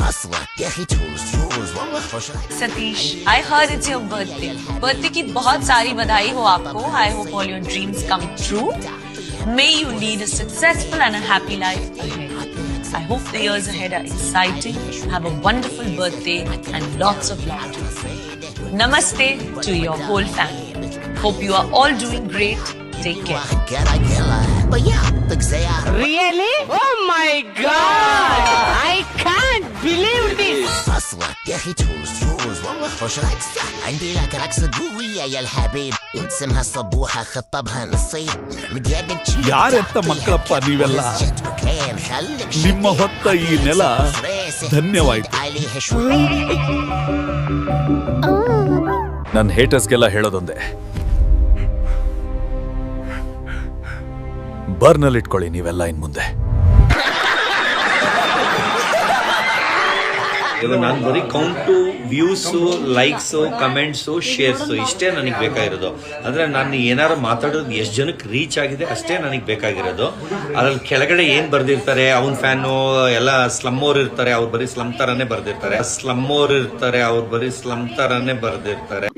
hustler. I heard it's your birthday. Birthday ki bahut saari badhai ho aapko. I hope all your dreams come true. May you lead a successful and a happy life ahead. I hope the years ahead are exciting. Have a wonderful birthday and lots of love. Namaste to your whole family. Hope you are all doing great. Take care. Really? Oh my god! I can't believe this! hustler. يا أخي chose, chose. والله خوش رقص عندي لك رقصة قوية يا الحبيب اسمها الصبوحة خطبها نصين مديابن ಯಾರೆತ್ತ ಮಕ್ಕಳಪ್ಪ ನೀವೆಲ್ಲ ನಿಮ್ಮ ಹೊತ್ತ ಈ ನೆಲ ಧನ್ಯವಾಯ್ತು عليه شوي ನನ್ನ ಹೇಟರ್ಸ್ಗೆಲ್ಲ ಹೇಳೋದೊಂದೇ ಬರ್ನಲ್ಲಿ ಇಟ್ಕೊಳ್ಳಿ ನೀವೆಲ್ಲ ಇನ್ ಮುಂದೆ ಇವಾಗ ನಾನು ಬರೀ count views likes comments shares ಇಷ್ಟೇ ನನಗೆ ಬೇಕಾಗಿರೋದು. ಅಂದರೆ ನಾನು ಏನಾರು ಮಾತಾಡೋದು ಎಷ್ಟು ಜನಕ್ಕೆ ರೀಚ್ ಆಗಿದೆ ಅಷ್ಟೇ ನನಗೆ ಬೇಕಾಗಿರೋದು. ಅದ್ರಲ್ಲಿ ಕೆಳಗಡೆ ಏನು ಬರ್ದಿರ್ತಾರೆ, ಅವ್ನ ಫ್ಯಾನು ಎಲ್ಲ ಸ್ಲಮ್ ಇರ್ತಾರೆ, ಅವ್ರು ಬರೀ ಸ್ಲಮ್ ಥರನೇ ಬರ್ದಿರ್ತಾರೆ. ಸ್ಲಮ್ ಇರ್ತಾರೆ, ಅವ್ರು ಬರೀ ಸ್ಲಮ್ ತರಾನೇ ಬರ್ದಿರ್ತಾರೆ.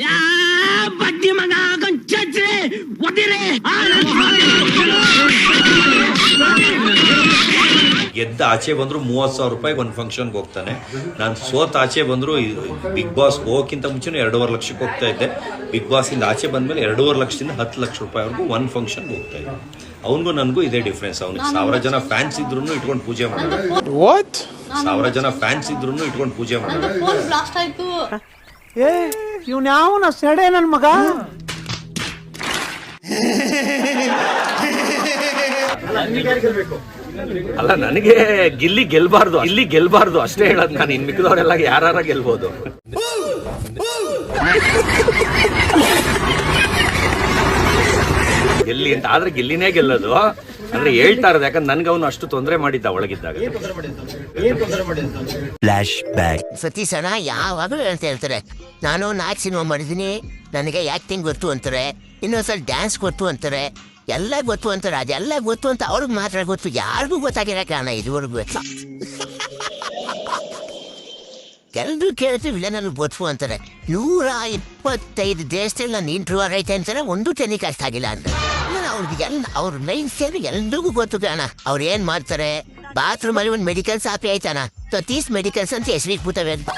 ಗೆದ್ದ ಆಚೆ ಬಂದ್ರು ಮೂವತ್ತು ಸಾವಿರ ರೂಪಾಯಿಗೆ ಒಂದು ಫಂಕ್ಷನ್ಗೆ ಹೋಗ್ತಾನೆ. ನಾನು ಸೋತ್ ಆಚೆ ಬಂದ್ರು ಬಿಗ್ ಬಾಸ್ ಹೋಗೋಕ್ಕಿಂತ ಮುಂಚೆ ಎರಡೂವರೆ ಲಕ್ಷಕ್ಕೆ ಹೋಗ್ತಾ ಇದ್ದೆ. ಬಿಗ್ ಬಾಸ್ ಇಂದ ಆಚೆ ಬಂದ್ಮೇಲೆ ಎರಡೂವರೆ ಲಕ್ಷದಿಂದ ಹತ್ತು ಲಕ್ಷ ರೂಪಾಯಿವರೆಗೂ ಒಂದು ಫಂಕ್ಷನ್ಗೆ ಹೋಗ್ತಾ ಇದ್ದೆ. ಅವನಿಗೂ ನನಗೂ ಇದೇ ಡಿಫ್ರೆನ್ಸ್ ಅವ್ನಿಗೆ ಸಾವಿರ ಜನ ಫ್ಯಾನ್ಸ್ ಇದ್ರು ಇಟ್ಕೊಂಡು ಪೂಜೆ ಮಾಡೋದು ವಾಟ್ ಸಾವಿರ ಜನ ಫ್ಯಾನ್ಸ್ ಇದ್ರು ಇಟ್ಕೊಂಡು ಪೂಜೆ ಮಾಡೋದು ಫೋನ್ ಬ್ಲಾಸ್ಟ್ ಆಯ್ತು. ಏ ಇವ್ನ ಯಾವನ ಸೆಡೆ ನನ್ ಮಗ? ಅಲ್ಲ ನನಗೆ ಗಿಲ್ಲಿ ಗೆಲ್ಬಾರ್ದು. ಇಲ್ಲಿ ಗೆಲ್ಬಾರ್ದು ಅಷ್ಟೇ ಹೇಳೋದು ನಾನು. ಇನ್ ಮಿಕ್ಕಿದವರೆಲ್ಲ ಯಾರ ಗೆಲ್ಬೋದು. ಗೆಲ್ಲಿ ಅಂತ. ಆದ್ರೆ ಗಿಲ್ಲಿನೇ ಗೆಲ್ಲೋದು. ಅಂದ್ರೆ ಹೇಳ್ತಾ ಇರೋದು ಯಾಕಂದ್ರೆ ನನ್ಗೆ ಅವನು ಅಷ್ಟು ತೊಂದರೆ ಮಾಡಿದ್ದ ಒಳಗಿದ್ದಾಗ ಸತೀಶ್ ಅಣ್ಣ ಯಾವಾಗಲೂ ಅಂತ ಹೇಳ್ತಾರೆ ನಾನು ನಾಲ್ಕು ಸಿನಿಮಾ ಮಾಡಿದ್ದೀನಿ ನನಗೆ ಆಕ್ಟಿಂಗ್ ಗೊತ್ತು ಅಂತಾರೆ ಇನ್ನೊಂದ್ಸಲ ಡ್ಯಾನ್ಸ್ ಗೊತ್ತು ಅಂತಾರೆ ಎಲ್ಲ ಗೊತ್ತು ಅಂತಾರೆ ಅದೆಲ್ಲ ಗೊತ್ತು ಅಂತ ಅವ್ರಿಗೆ ಮಾತ್ರ ಗೊತ್ತು. ಯಾರಿಗೂ ಗೊತ್ತಾಗಿರೋ ಕಾರಣ ಇದುವರೆಗೂ. ಎಲ್ಲರೂ ಕೇಳ್ತೀವಿ ನನಗೆ ಗೊತ್ತು ಅಂತಾರೆ. ನೂರ ಇಪ್ಪತ್ತೈದು ದೇಶದಲ್ಲಿ ನಾನು ಇಂಟ್ರೂವ್ ಆಗೈತೆ ಅಂತಾರೆ, ಒಂದು ತೆನಿಗೆ ಕಷ್ಟ ಆಗಿಲ್ಲ ಅಂತ. ನಾನು ಅವ್ರಿಗೆ ಎಲ್ಲ ಅವ್ರ ಮೈನ್ ಸೇರಿ ಎಲ್ರಿಗೂ ಗೊತ್ತು ಕಾಣ. ಅವ್ರು ಏನು ಮಾಡ್ತಾರೆ? ಬಾತ್ರೂಮಲ್ಲಿ ಒಂದು ಮೆಡಿಕಲ್ ಶಾಪಿ ಆಯ್ತಾನ ತತೀಸ್ ಮೆಡಿಕಲ್ಸ್ ಅಂತ ಹೆಸರಿಗೆ ಕೂತವೆ ಅಂತ.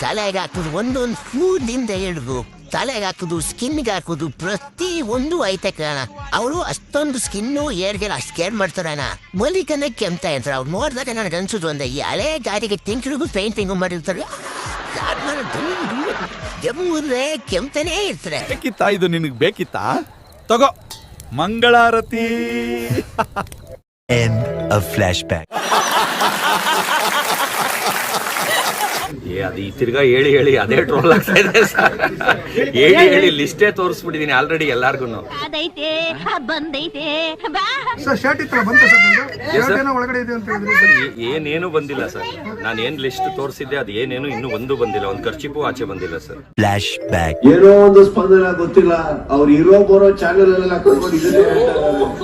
ತಲೆಗೆ ಹಾಕೋದು ಒಂದೊಂದು ಫೂದಿಂದ ಹಿಡಿದು ತಲೆಗೆ ಹಾಕೋದು ಸ್ಕಿನ್ಗೆ ಹಾಕೋದು ಪ್ರತಿ ಒಂದು ಐತೆ ಕಣ ಅವಳು ಅಷ್ಟೊಂದು ಸ್ಕಿನ್ನು ಏರ್ಗೆಲ್ಲ ಅಷ್ಟು ಕೇರ್ ಮಾಡ್ತಾರಣ ಮಲಿಕನೇ ಕೆಮ್ತ ಇರ್ತಾರೆ ಅವ್ರು ನೋಡಿದಾಗ ನನಗೆ ಅನ್ಸುದು ಒಂದೇ ಈ ಹಳೆ ಗಾಡಿಗೆ ತಿಂಕ್ರಿಗೂ ಪೇಂಟಿಂಗು ಮಾಡಿರ್ತಾರೆ. ಕೆಮ್ಮುದ್ರೆ ಕೆಮ್ತಾನೇ ಇರ್ತಾರೆ. ಬೇಕಿತ್ತಾ ಇದು ನಿನಗೆ ಬೇಕಿತ್ತಾ? ತಗೋ ಮಂಗಳಾರತಿ. ಏ ಅದು ಈ ತಿರ್ಗಾ ಹೇಳಿ ಹೇಳಿ ಅದೇ ಟ್ರೋಲ್ ಆಗ್ತಾ ಇದೆ ಸರ್. ಹೇಳಿ ಹೇಳಿ ಲಿಸ್ಟೇ ತೋರಿಸ್ಬಿಟ್ಟಿದೀನಿ ಆಲ್ರೆಡಿ ಎಲ್ಲಾರ್ಗು ಅದೈತೆ ಬಂದೈತೆ. ಬಾ. ಸರ್ ಶರ್ಟ್ ಇತ್ತಲ್ಲ ಬಂತ ಸರ್ ನಿಮ್ದು? ಶರ್ಟ್ ಏನೋ ಒಳಗಡೆ ಇದೆ ಅಂತ ಹೇಳಿದ್ರಿ ಏನೇನು ಬಂದಿಲ್ಲ ಸರ್. ನಾನು ಏನ್ ಲಿಸ್ಟ್ ತೋರಿಸಿದ್ದೆ ಅದು ಏನೇನು ಇನ್ನೂ ಒಂದು ಬಂದಿಲ್ಲ ಒಂದು ಖರ್ಚಿಪು ಆಚೆ ಬಂದಿಲ್ಲ ಸರ್. ಏನೋ ಒಂದು ಸ್ಪಂದನ ಗೊತ್ತಿಲ್ಲ. ಅವ್ರು ಇರೋ ಬರೋ ಚಾನೆಲ್ ಎಲ್ಲ ಕರ್ಕೊಂಡು ಇದನ್ನೇ ಹೇಳ್ತಾ ಇದ್ದಾರೆ.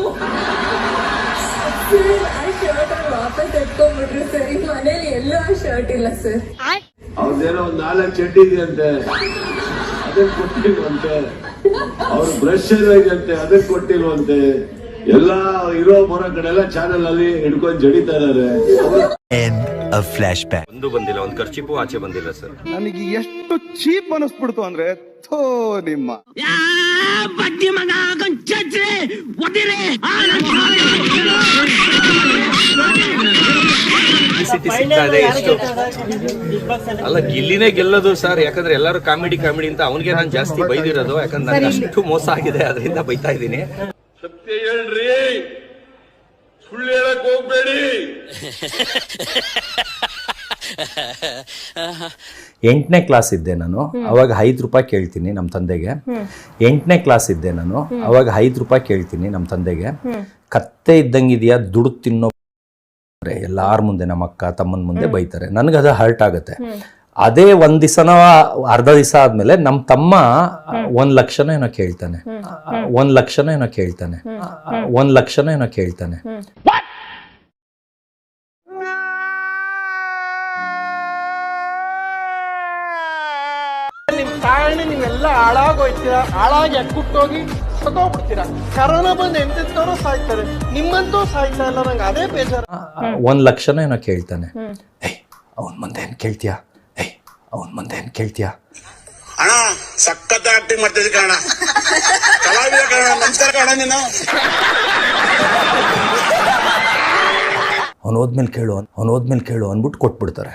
ವಾಪಸ್ ಎತ್ಕೊಂಡ್ಬಿಟ್ರಿ ಸರ್ ಈ ಮನೇಲಿ ಎಲ್ಲೂ ಆ ಶರ್ಟ್ ಇಲ್ಲ ಸರ್. ಅವ್ರದ್ದೇನೋ ಒಂದ್ ನಾಲ್ಕು ಚಡ್ಡಿ ಇದೆಯಂತೆ, ಅದಕ್ಕೆ ಕೊಟ್ಟಿಲ್ವಂತೆ. ಅವ್ರ ಬ್ರಷ್ ಇದೆಯಂತೆ, ಅದಕ್ಕೆ ಕೊಟ್ಟಿಲ್ವಂತೆ. ಎಲ್ಲ ಇರೋ ಬರೋ ಕಡೆ ಎಲ್ಲ ಚಾನೆಲ್ ಅಲ್ಲಿ ಹಿಡ್ಕೊಂಡ್ ಜಡಿತಾ ಇದಾರೆ ಒಂದು ಬಂದಿಲ್ಲ ಒಂದು ಖರ್ಚಿಪು ಆಚೆ ಬಂದಿಲ್ಲ ಸರ್. ನನಗೆ ಎಷ್ಟು ಚೀಪ್ ಅನಿಸ್ಬಿಡ್ತು ಅಂದ್ರೆ ಥೋ ನಿಮ್ಮ. ಎಷ್ಟು ಅಲ್ಲ ಗಿಲ್ಲಿನೇ ಗೆಲ್ಲೋದು ಸರ್ ಯಾಕಂದ್ರೆ ಎಲ್ಲರೂ ಕಾಮಿಡಿ ಕಾಮಿಡಿ ಅಂತ ಅವನಿಗೆ ನಾನು ಜಾಸ್ತಿ ಬೈದಿರೋದು. ಯಾಕಂದ್ರೆ ನನಗೆ ಅಷ್ಟು ಮೋಸ ಆಗಿದೆ ಅದರಿಂದ ಬೈತಾ ಇದ್ದೀನಿ. ಸತ್ಯ ಹೇಳ್ರಿ. ಸುಳ್ಳು ಹೇಳಕ್ ಹೋಗ್ಬೇಡಿ. ಎಂಟನೇ ಕ್ಲಾಸ್ ಇದ್ದೆ ನಾನು. ಅವಾಗ ಐದು ರೂಪಾಯಿ ಕೇಳ್ತೀನಿ ನಮ್ಮ ತಂದೆಗೆ. ಎಂಟನೇ ಕ್ಲಾಸ್ ಇದ್ದೆ ನಾನು. ಅವಾಗ ಐದು ರೂಪಾಯಿ ಕೇಳ್ತೀನಿ ನಮ್ಮ ತಂದೆಗೆ. ಕತ್ತೆ ಇದ್ದಂಗಿದೆಯಾ? ದುಡ್ದು ತಿನ್ನೋ ಎಲ್ಲಾರ ಮುಂದೆ ನಮ್ಮ ಅಕ್ಕ ತಮ್ಮನ ಮುಂದೆ ಬೈತಾರೆ. ನನಗೆ ಅದು ಹರ್ಟ್ ಆಗುತ್ತೆ. ಅದೇ ಒಂದ್ ದಿವಸನ ಅರ್ಧ ದಿವಸ ಆದ್ಮೇಲೆ ನಮ್ ತಮ್ಮ ಒಂದ್ ಲಕ್ಷನ ಏನೋ ಕೇಳ್ತಾನೆ. ಒಂದ್ ಲಕ್ಷನ ಏನೋ ಕೇಳ್ತಾನೆ. ಒಂದ್ ಲಕ್ಷನ ಏನೋ ಕೇಳ್ತಾನೆ. ನಿಮ್ ನೀವೆಲ್ಲ ಹಾಳಾಗೋಯ್ತೀರಾ? ಹಾಳಾಗಿ ಅಕ್ಕುಟ್ಟೋಗಿ ಸತ್ತೋಗ್ಬಿಡ್ತೀರಾ ಕರೋನಾ ಬಂದು ಎಂತೆಂತವ್ರು ಸಾಯ್ತಾರೆ. ನಿಮ್ಮಂತೂ ಸಾಯ್ತಾ ಇಲ್ಲ ನಂಗೆ ಅದೇ ಬೇಜಾರು. ಒಂದ್ ಲಕ್ಷನ ಏನೋ ಕೇಳ್ತಾನೆ. ಏಯ್ ಅವನ್ ಮುಂದೆ ಏನ್ ಕೇಳ್ತೀಯಾ? ಅವನ್ ಮುಂದೆ ಏನ್ ಕೇಳ್ತೀಯ? ಅಣ್ಣ ಸಖತ್ ಆಕ್ಟಿಂಗ್ ಮಾಡ್ತಿದ್ದೆ ಕಣ ಕಲಾವಿದ ಕಣ ನಮಸ್ಕಾರ ಕಣ ನೀನು. ಅವ್ನು ಹೋದ್ಮೇಲೆ ಕೇಳು ಅವ್ನು ಹೋದ್ಮೇಲೆ ಕೇಳು ಅಂದ್ಬಿಟ್ಟು ಕೊಟ್ಬಿಡ್ತಾರೆ.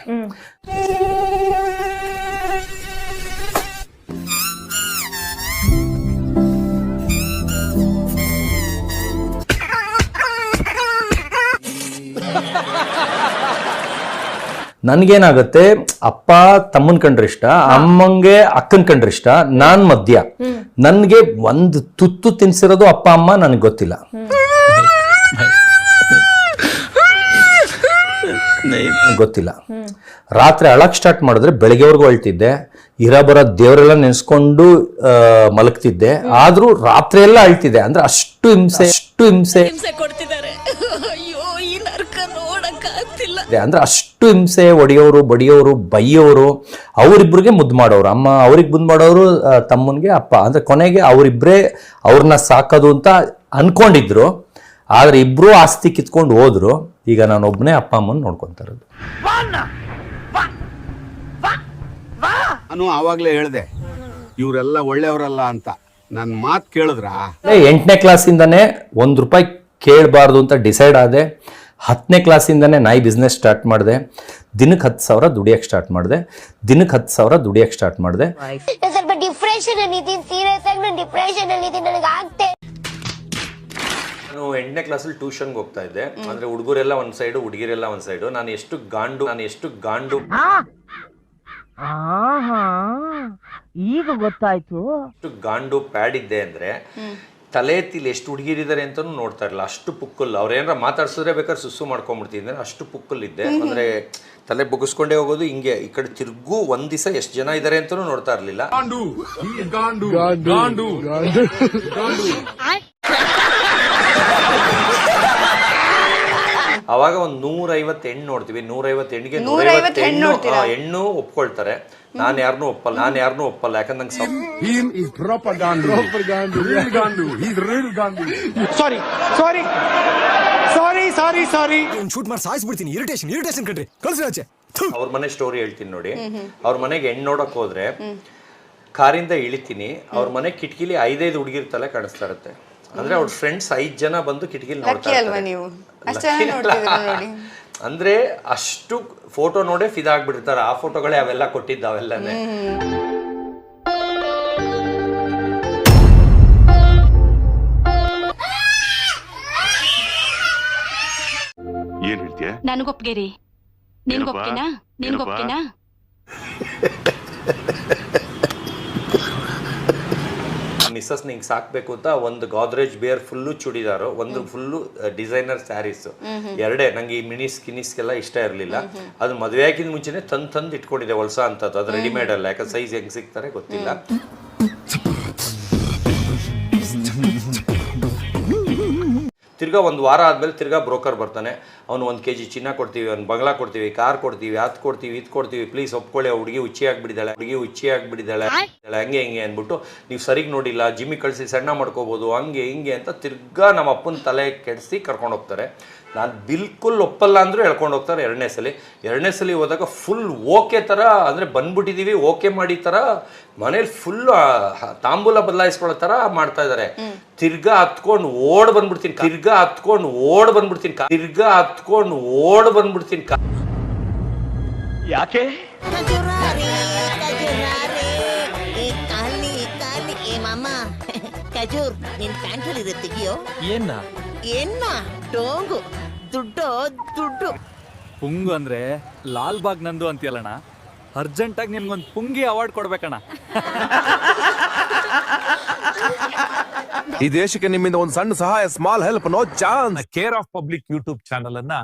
ನನ್ಗೇನಾಗತ್ತೆ, ಅಪ್ಪ ತಮ್ಮನ್ ಕಂಡ್ರೆ ಇಷ್ಟ, ಅಮ್ಮಂಗೆ ಅಕ್ಕನ್ ಕಂಡ್ರೆ ಇಷ್ಟ, ನಾನ್ ಮಧ್ಯ ನನ್ಗೆ ಒಂದ್ ತುತ್ತು ತಿನ್ಸಿರೋದು ಅಪ್ಪ, ಅಮ್ಮ ನನಗೆ ಗೊತ್ತಿಲ್ಲ. ಗೊತ್ತಿಲ್ಲ. ರಾತ್ರಿ ಅಳಕ್ ಸ್ಟಾರ್ಟ್ ಮಾಡಿದ್ರೆ ಬೆಳಗ್ಗೆವರೆಗೂ ಅಳ್ತಿದ್ದೆ. ಇರ ಬರೋ ದೇವರೆಲ್ಲ ನೆನೆಸ್ಕೊಂಡು ಮಲಗ್ತಿದ್ದೆ. ಆದ್ರೂ ರಾತ್ರಿ ಎಲ್ಲ ಅಳ್ತಿದ್ದೆ. ಅಂದ್ರೆ ಅಷ್ಟು ಹಿಂಸೆ ಅಷ್ಟು ಹಿಂಸೆ. ಕೊಡ್ತಿದ್ದಾರೆ. ಅಂದ್ರೆ ಅಷ್ಟು ಹಿಂಸೆ ಒಡೆಯೋರು ಬಡಿಯೋರು ಬೈಯೋರು ಅವರಿಬ್ರಿಗೆ ಮುದ್ದು ಮಾಡೋರು. ಅಮ್ಮ ಅವ್ರಿಗೆ ಮುದ್ದು ಮಾಡೋರು ತಮ್ಮನಿಗೆ ಅಪ್ಪ. ಅಂದ್ರೆ ಕೊನೆಗೆ ಅವರಿಬ್ಬರೇ ಅವ್ರನ್ನ ಸಾಕೋದು ಅಂತ ಅನ್ಕೊಂಡಿದ್ರು. ಆದ್ರೆ ಇಬ್ರು ಆಸ್ತಿ ಕಿತ್ಕೊಂಡು ಹೋದ್ರು. ಈಗ ನಾನು ಒಬ್ಬನೇ ಅಪ್ಪ ಅಮ್ಮನ ನೋಡ್ಕೊಂತ ಇರೋದು. ನಾನು ಆವಾಗ್ಲೇ ಹೇಳ್ದೆ ಇವರೆಲ್ಲ ಒಳ್ಳೆಯವರಲ್ಲ ಅಂತ. ನನ್ನ ಮಾತು ಕೇಳಿದ್ರ? ಎಂಟನೇ ಕ್ಲಾಸಿಂದನೇ ಒಂದು ರೂಪಾಯಿ ಕೇಳಬಾರ್ದು ಅಂತ ಡಿಸೈಡ್ ಆದೆ. ಹತ್ತನೇ ಕ್ಲಾಸಿಂದನೇ ನಾಯಿ ಬಿಸ್ನೆಸ್ ಸ್ಟಾರ್ಟ್ ಮಾಡಿದೆ. ದಿನಕ್ಕೆ ಹತ್ತು ಸಾವಿರ ದುಡಿಯಕ್ಕೆ ಸ್ಟಾರ್ಟ್ ಮಾಡಿದೆ. ದಿನಕ್ಕೆ ಹತ್ತು ಸಾವಿರ ದುಡಿಯಕ್ಕೆ ಸ್ಟಾರ್ಟ್ ಮಾಡಿದೆ. ಸ್ವಲ್ಪ ಡಿಪ್ರೆಷನ್ ಅಲ್ಲಿ ಇದ್ದೀನಿ ಸೀರಿಯಸ್ ಆಗಿ ನಾನು ಡಿಪ್ರೆಷನ್ ಅಲ್ಲಿ ಇದ್ದೀನಿ ನನಗೆ ಆಗ್ತೆ ನಾನು ಎಂಟನೇ ಕ್ಲಾಸಲ್ಲಿ ಟ್ಯೂಷನ್ಗೆ ಹೋಗ್ತಾ ಇದ್ದೆ. ಅಂದ್ರೆ ಹುಡುಗರೆಲ್ಲ ಒಂದ್ ಸೈಡು ಹುಡುಗಿರೆಲ್ಲ ಒಂದ್ ಸೈಡು ನಾನು ಎಷ್ಟು ಗಾಂಡು ನಾನು ಎಷ್ಟು ಗಾಂಡು ಈಗ ಗೊತ್ತಾಯ್ತು. ಎಷ್ಟು ಗಾಂಡು ಪ್ಯಾಡ್ ಇದ್ದೆ ಅಂದ್ರೆ ತಲೆ ಎತ್ತಿಲಿ ಎಷ್ಟು ಹುಡುಗಿರಿದ್ದಾರೆ ಅಂತಾನು ನೋಡ್ತಾ ಇರಲಿಲ್ಲ ಅಷ್ಟು ಪುಕ್ಕಲ್. ಅವ್ರು ಏನಾರ ಮಾತಾಡ್ಸಿದ್ರೆ ಬೇಕಾದ್ರೆ ಸುಸ್ಸು ಮಾಡ್ಕೊಂಡ್ಬಿಡ್ತಿದ್ದೆ ಅಷ್ಟು ಪುಕ್ಕಲ್ ಇದ್ದೆ. ಅಂದ್ರೆ ತಲೆ ಬುಗಿಸ್ಕೊಂಡೇ ಹೋಗೋದು ಹಿಂಗೆ. ಈ ಕಡೆ ತಿರ್ಗೂ ಒಂದ್ ದಿವಸ ಎಷ್ಟು ಜನ ಇದ್ದಾರೆ ಅಂತಾನು ನೋಡ್ತಾ ಇರ್ಲಿಲ್ಲ. ಅವಾಗ ಒಂದ್ ನೂರೈವತ್ತು ಹೆಣ್ಣು ನೋಡ್ತೀವಿ ನೂರೈವತ್ತು ಹೆಣ್ಣಿಗೆ ನೂರೈವತ್ತು ಹೆಣ್ಣು ಆ, ಹೆಣ್ಣು ಒಪ್ಕೊಳ್ತಾರೆ. ನಾನು ಯಾರನ್ನೂ ಒಪ್ಪಲ್ಲ ನಾನು ಯಾರನ್ನೂ ಒಪ್ಪಲ್ಲ ಯಾಕಂದ್ರೆ ನಂಗೆ ಸಾರಿ ಸಾರಿ ಸಾರಿ ಸಾರಿ ಸಾರಿ ಶೂಟ್ ಮಾಡಿ ಸಾಯಿಸ್ಬಿಡ್ತೀನಿ. ಇರಿಟೇಷನ್ ಇರಿಟೇಷನ್ ಕಣ್ರಿ. ಕಳ್ಸಿ ಆಚೆ. ಅವ್ರ ಮನೆ ಸ್ಟೋರಿ ಹೇಳ್ತೀನಿ ನೋಡಿ. ಅವ್ರ ಮನೆಗೆ ಹೆಣ್ಣು ನೋಡಕ್ ಹೋದ್ರೆ ಕಾರಿಂದ ಇಳಿತೀನಿ. ಅವ್ರ ಮನೆ ಕಿಟಕಿಲಿ ಐದೈದು ಹುಡುಗಿರ್ ತಲೆ ಕಾಣಿಸ್ತಾ ಇರುತ್ತೆ. ಅಂದ್ರೆ ಅವ್ರ ಫ್ರೆಂಡ್ಸ್ ಐದ್ ಜನ ಬಂದು ಕಿಟಕಿಲಿ ನೋಡ್ತಾ ಇರ್ತಾರೆ. Lucky ಅಲ್ಲ. ಅಂದ್ರೆ ಅಷ್ಟು ಫೋಟೋ ನೋಡೇ ಫಿದಾಗ್ಬಿಟ್ಟಿರ್ತಾರೆ ಆ ಫೋಟೋಗಳೇ ಅವೆಲ್ಲ ಕೊಟ್ಟಿದ್ದ ಅವೆಲ್ಲನೇ. ಏನ್ ಹೇಳ್ತೀಯ? ನನಗೊಪ್ಗೆ ರೀ ನಿನ್ಗೊಪ್ಗೆನಾ ನಿನ್ಗೊಪ್ಗೆನಾ ಮಿಸ್ಸಸ್ ನಿಂಗೆ ಸಾಕ್ಬೇಕು ಅಂತ ಒಂದು ಗಾದ್ರೇಜ್ ಬೇರ್ ಫುಲ್ಲು ಚೂಡಿದಾರು ಒಂದು ಫುಲ್ಲು ಡಿಸೈನರ್ ಸ್ಯಾರೀಸ್ ಎರಡೇ ನಂಗೆ ಈ ಮಿನಿ ಸ್ಕಿನಿಸ್ಗೆಲ್ಲ ಇಷ್ಟ ಇರಲಿಲ್ಲ. ಅದು ಮದುವೆ ಆಗಿದ ಮುಂಚೆನೆ ತಂದ್ ತಂದು ಇಟ್ಕೊಂಡಿದೆ ಹೊಲ್ಸ ಅಂತದ್ದು. ಅದು ರೆಡಿಮೇಡ್ ಅಲ್ಲ ಯಾಕಂದ್ರೆ ಸೈಜ್ ಹೆಂಗ್ ಸಿಗ್ತಾರೆ ಗೊತ್ತಿಲ್ಲ. ತಿರ್ಗಾ ಒಂದು ವಾರ ಆದಮೇಲೆ ತಿರ್ಗಾ ಬ್ರೋಕರ್ ಬರ್ತಾನೆ. ಅವ್ನು ಒಂದು ಕೆ ಜಿ ಚಿನ್ನ ಕೊಡ್ತೀವಿ, ಒಂದು ಬಂಗ್ಲಾ ಕೊಡ್ತೀವಿ, ಕಾರ್ ಕೊಡ್ತೀವಿ, ಅದು ಕೊಡ್ತೀವಿ, ಇದು ಕೊಡ್ತೀವಿ ಪ್ಲೀಸ್ ಒಪ್ಕೊಳ್ಳಿ ಹುಡುಗಿ ಉಚ್ಚಿ ಆಗಿಬಿಡಿದಾಳೆ ಹುಡುಗಿ ಹುಚ್ಚಿ ಆಗಿಬಿಡಿದಾಳೆ ಹಂಗೆ ಹಿಂಗೆ ಅಂದ್ಬಿಟ್ಟು ನೀವು ಸರಿಗೆ ನೋಡಿಲ್ಲ, ಜಿಮ್ಮಿ ಕಳಿಸಿ ಸಣ್ಣ ಮಾಡ್ಕೋಬೋದು, ಹಂಗೆ ಹಿಂಗೆ ಅಂತ ತಿರ್ಗಾ ನಮ್ಮ ಅಪ್ಪನ ತಲೆ ಕೆಡಿಸಿ ಕರ್ಕೊಂಡು ಹೋಗ್ತಾರೆ. ನಾನು ಬಿಲ್ಕುಲ್ ಒಪ್ಪಲ್ಲ ಅಂದರೂ ಹೇಳ್ಕೊಂಡು ಹೋಗ್ತಾರೆ ಎರಡನೇ ಸಲ. ಎರಡನೇ ಸಲ ಹೋದಾಗ ಫುಲ್ ಓಕೆ ಥರ ಅಂದರೆ ಬಂದ್ಬಿಟ್ಟಿದ್ದೀವಿ ಓಕೆ ಮಾಡಿ ಥರ ಮನೇಲಿ ಫುಲ್ ತಾಂಬೂಲ ಬದಲಾಯಿಸ್ಕೊಳ್ಳೋ ಥರ ಮಾಡ್ತಾ ಇದ್ದಾರೆ ತಿರ್ಗಾ ಹತ್ಕೊಂಡು ಓಡ್ ಬಂದ್ಬಿಡ್ತೀನಿ ತಿರ್ಗಾ ಹತ್ಕೊಂಡು ಓಡ್ ಬಂದ್ಬಿಡ್ತೀನಿ ತಿರ್ಗಾ ಹತ್ಕೊಂಡು ಓಡ್ ಬಂದ್ಬಿಡ್ತೀನಿ. ಯಾಕೆ? ನಿನ್ ಪ್ಯಾಂಟಲ್ಲಿ ತೆಗಿಯೋ? ಏನ ಏನ್ನ? ಡೋಂಗು. ದುಡ್ಡು ದುಡ್ಡು. ಪುಂಗು ಅಂದ್ರೆ ಲಾಲ್ ಬಾಗ್ ನಂದು ಅಂತೀಯಲ್ಲಣ್ಣ ಅರ್ಜೆಂಟಾಗಿ ನಿನ್ಗೊಂದು ಪುಂಗಿ ಅವಾರ್ಡ್ ಕೊಡ್ಬೇಕಣ್ಣ. ಈ ದೇಶಕ್ಕೆ ನಿಮ್ಮಿಂದ ಒಂದು ಸಣ್ಣ ಸಹಾಯ small help no chance care of public YouTube channel ಅನ್ನ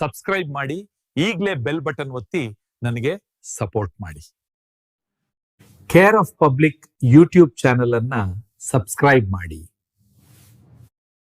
ಸಬ್ಸ್ಕ್ರೈಬ್ ಮಾಡಿ ಈಗಲೇ ಬೆಲ್ ಬಟನ್ ಒತ್ತಿ ನನಗೆ ಸಪೋರ್ಟ್ ಮಾಡಿ. Care of public YouTube channel ಅನ್ನ ಸಬ್ಸ್ಕ್ರೈಬ್ ಮಾಡಿ.